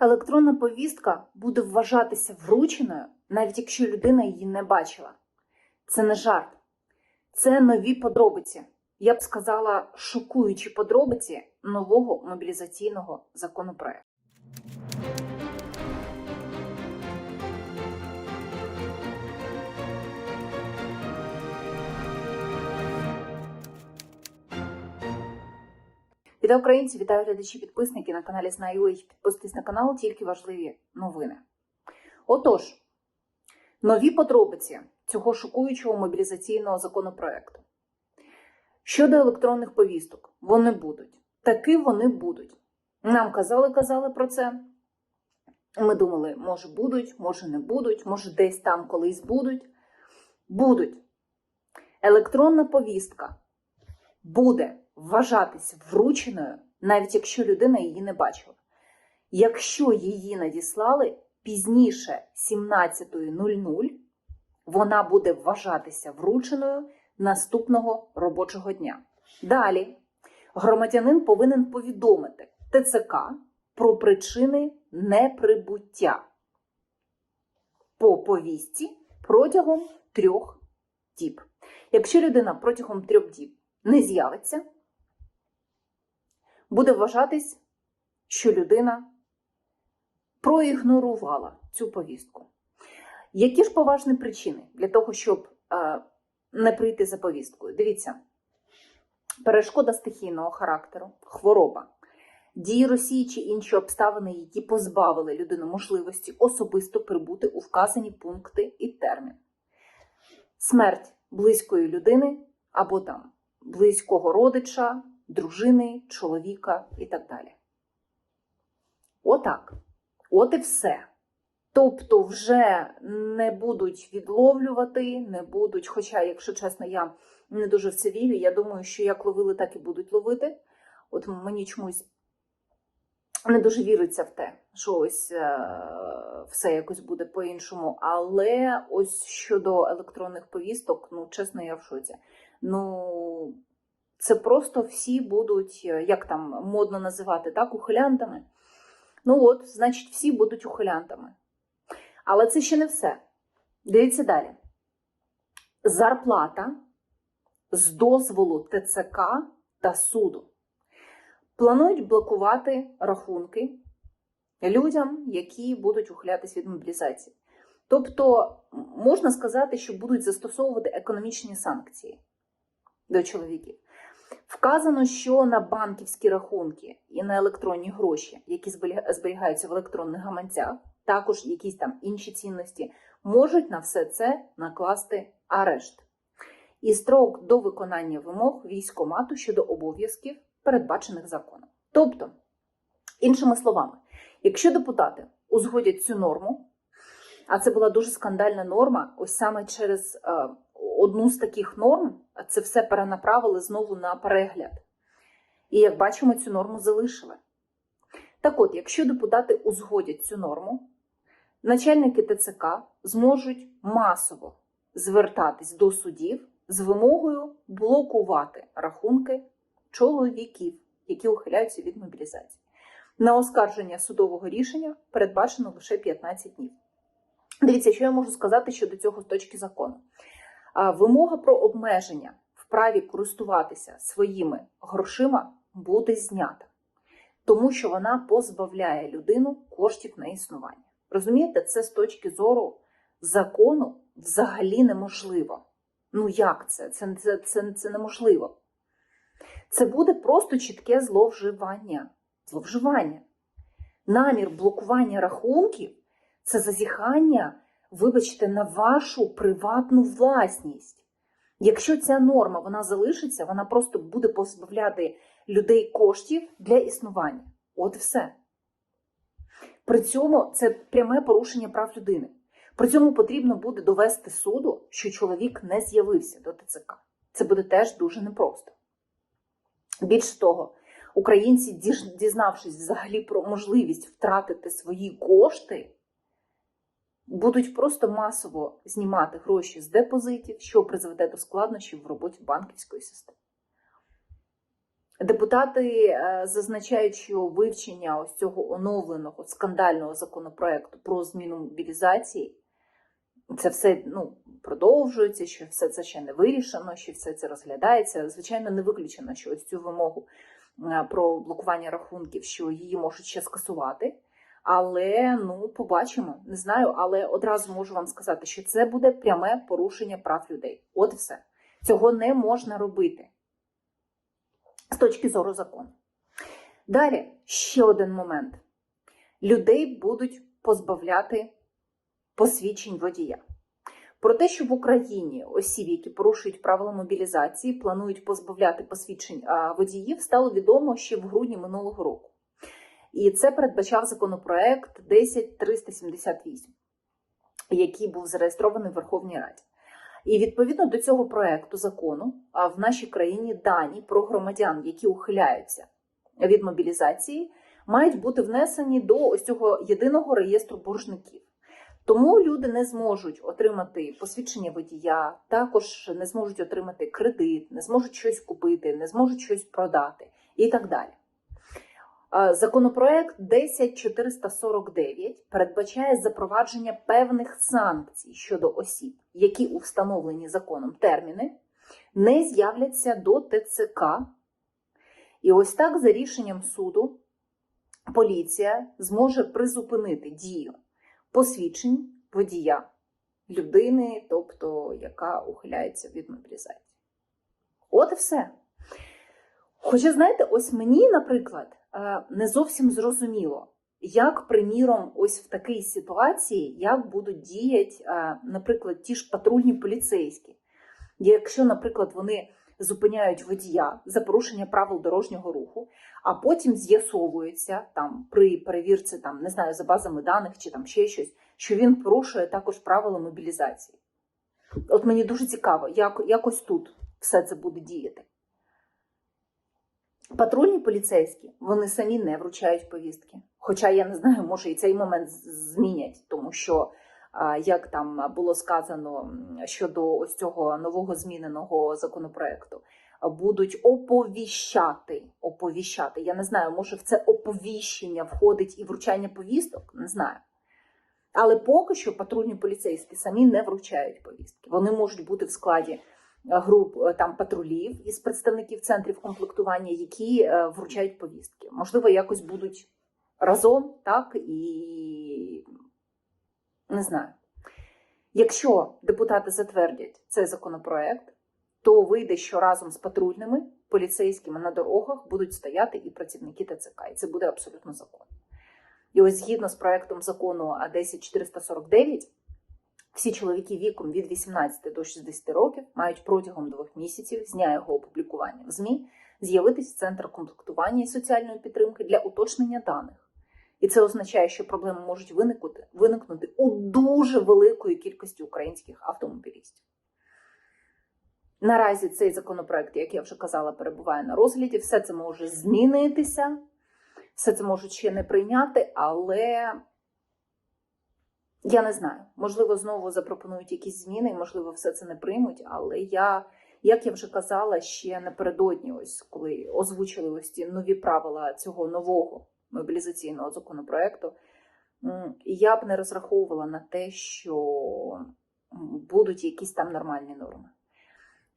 Електронна повістка буде вважатися врученою, навіть якщо людина її не бачила. Це не жарт, це нові подробиці. Я б сказала, шокуючі подробиці нового мобілізаційного законопроекту. Вітаю українці, вітаю глядачі, підписники на каналі Знаю. Підписуйтесь на канал, тільки важливі новини. Отож, нові подробиці цього шокуючого мобілізаційного законопроекту. Щодо електронних повісток, вони будуть. Таки вони будуть. Нам казали, казали про це. Ми думали, може будуть, може не будуть, може десь там колись будуть. Будуть. Електронна повістка буде вважатись врученою, навіть якщо людина її не бачила. Якщо її надіслали пізніше 17.00, вона буде вважатися врученою наступного робочого дня. Далі громадянин повинен повідомити ТЦК про причини неприбуття по повістці протягом трьох діб. Якщо людина протягом трьох діб не з'явиться, буде вважатись, що людина проігнорувала цю повістку. Які ж поважні причини для того, щоб е, не прийти за повісткою? Дивіться, перешкода стихійного характеру, хвороба, дії Росії чи інші обставини, які позбавили людину можливості особисто прибути у вказані пункти і термін, смерть близької людини або там близького родича, дружини, чоловіка і так далі. Отак. От і все. Тобто, вже не будуть відловлювати, не будуть. Хоча, якщо чесно, я не дуже в це вірю. Я думаю, що як ловили, так і будуть ловити. От мені чомусь не дуже віриться в те, що ось е, все якось буде по-іншому. Але ось щодо електронних повісток, ну чесно, я в шоці. Ну, це просто всі будуть, е, як там модно називати, так, ухилянтами. Ну от, значить, всі будуть ухилянтами. Але це ще не все. Дивіться далі. Зарплата з дозволу ТЦК та суду. Планують блокувати рахунки людям, які будуть ухилятись від мобілізації. Тобто, можна сказати, що будуть застосовувати економічні санкції до чоловіків. Вказано, що на банківські рахунки і на електронні гроші, які зберігаються в електронних гаманцях, також якісь там інші цінності, можуть на все це накласти арешт. І строк до виконання вимог військомату щодо обов'язків, передбачених законом. Тобто, іншими словами, якщо депутати узгодять цю норму, а це була дуже скандальна норма, ось саме через е, одну з таких норм, це все перенаправили знову на перегляд. І як бачимо, цю норму залишили. Так от, якщо депутати узгодять цю норму, начальники ТЦК зможуть масово звертатись до судів з вимогою блокувати рахунки чоловіків, які ухиляються від мобілізації. На оскарження судового рішення передбачено лише 15 днів. Дивіться, що я можу сказати щодо цього з точки закону. Вимога про обмеження в праві користуватися своїми грошима буде знята, тому що вона позбавляє людину коштів на існування. Розумієте, це з точки зору закону взагалі неможливо. Ну як це? Це, це, це, це неможливо. Це буде просто чітке зловживання. Зловживання. Намір блокування рахунків це зазіхання вибачте, на вашу приватну власність. Якщо ця норма вона залишиться, вона просто буде позбавляти людей коштів для існування. От все. При цьому це пряме порушення прав людини. При цьому потрібно буде довести суду, що чоловік не з'явився до ТЦК. Це буде теж дуже непросто. Більше того, українці, дізнавшись взагалі про можливість втратити свої кошти, будуть просто масово знімати гроші з депозитів, що призведе до складнощів в роботі банківської системи. Депутати е, зазначають, що вивчення ось цього оновленого скандального законопроекту про зміну мобілізації це все ну, продовжується, що все це ще не вирішено, що все це розглядається. Звичайно, не виключено, що ось цю вимогу е, про блокування рахунків, що її можуть ще скасувати. Але ну побачимо, не знаю, але одразу можу вам сказати, що це буде пряме порушення прав людей. От все. Цього не можна робити з точки зору закону. Далі ще один момент: людей будуть позбавляти посвідчень водія. Про те, що в Україні осіб, які порушують правила мобілізації, планують позбавляти посвідчень водіїв, стало відомо ще в грудні минулого року. І це передбачав законопроект 10378, який був зареєстрований в Верховній Раді. І відповідно до цього проекту закону в нашій країні дані про громадян, які ухиляються від мобілізації, мають бути внесені до ось цього єдиного реєстру боржників. Тому люди не зможуть отримати посвідчення водія, також не зможуть отримати кредит, не зможуть щось купити, не зможуть щось продати і так далі. Е, Законопроект 10449 передбачає запровадження певних санкцій щодо осіб, які у встановлені законом терміни не з'являться до ТЦК. І ось так, за рішенням суду, поліція зможе призупинити дію посвідчень водія людини, тобто яка ухиляється від мобілізації. От і все. Хоча, знаєте, ось мені, наприклад, не зовсім зрозуміло, як, приміром, ось в такій ситуації, як будуть діяти, е, наприклад, ті ж патрульні поліцейські. Якщо, наприклад, вони зупиняють водія за порушення правил дорожнього руху, а потім з'ясовується там при перевірці, там не знаю, за базами даних чи там ще щось, що він порушує також правила мобілізації. От мені дуже цікаво, як якось тут все це буде діяти. Патрульні поліцейські вони самі не вручають повістки. Хоча я не знаю, може і цей момент змінять, тому що, як там було сказано щодо ось цього нового зміненого законопроекту, будуть оповіщати. Оповіщати. Я не знаю, може в це оповіщення входить і вручання повісток, не знаю. Але поки що патрульні поліцейські самі не вручають повістки. Вони можуть бути в складі груп е, там патрулів із представників центрів комплектування, які е, вручають повістки. Можливо, якось будуть разом, так і не знаю. Якщо депутати затвердять цей законопроект, то вийде, що разом з патрульними поліцейськими на дорогах будуть стояти і працівники ТЦК, і це буде абсолютно законно. І ось згідно з проектом закону 10449, всі чоловіки віком від 18 до 60 років мають протягом двох місяців з дня його опублікування в ЗМІ з'явитись в центр комплектування і соціальної підтримки для уточнення даних. І це означає, що проблеми можуть виникнути, виникнути у дуже великої кількості українських автомобілістів. Наразі цей законопроект, як я вже казала, перебуває на розгляді. Все це може змінитися, все це можуть ще не прийняти, але я не знаю. Можливо, знову запропонують якісь зміни, можливо, все це не приймуть. Але я, як я вже казала, ще напередодні, ось коли озвучили ось ці нові правила цього нового мобілізаційного законопроекту, я б не розраховувала на те, що будуть якісь там нормальні норми.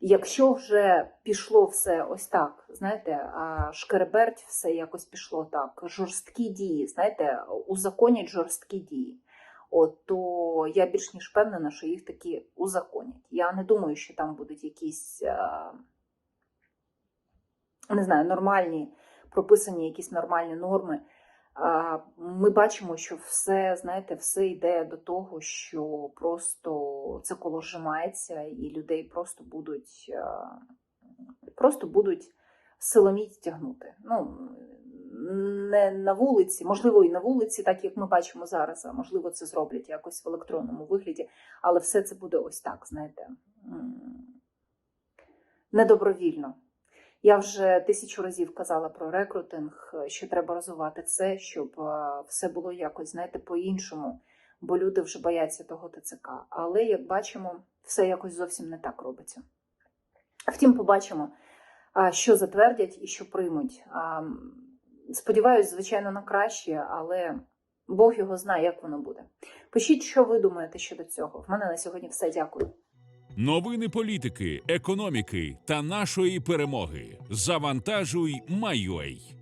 Якщо вже пішло все ось так, знаєте, а шкереберть все якось пішло так, жорсткі дії, знаєте, узаконять жорсткі дії. От то я більш ніж впевнена, що їх таки узаконять. Я не думаю, що там будуть якісь, е, не знаю, нормальні, прописані якісь нормальні норми. Ми бачимо, що все, знаєте, все йде до того, що просто це коло зжимається, і людей просто будуть е, просто будуть силоміць тягнути. Ну, не на вулиці, можливо, і на вулиці, так як ми бачимо зараз, а можливо, це зроблять якось в електронному вигляді, але все це буде ось так, знаєте, недобровільно. Я вже тисячу разів казала про рекрутинг, що треба розвивати це, щоб все було якось, знаєте, по-іншому, бо люди вже бояться того ТЦК. Але, як бачимо, все якось зовсім не так робиться. Втім, побачимо, що затвердять і що приймуть. Сподіваюсь, звичайно, на краще, але Бог його знає, як воно буде. Пишіть, що ви думаєте щодо цього. В мене на сьогодні все. Дякую. Новини політики, економіки та нашої перемоги. Завантажуй, Майой.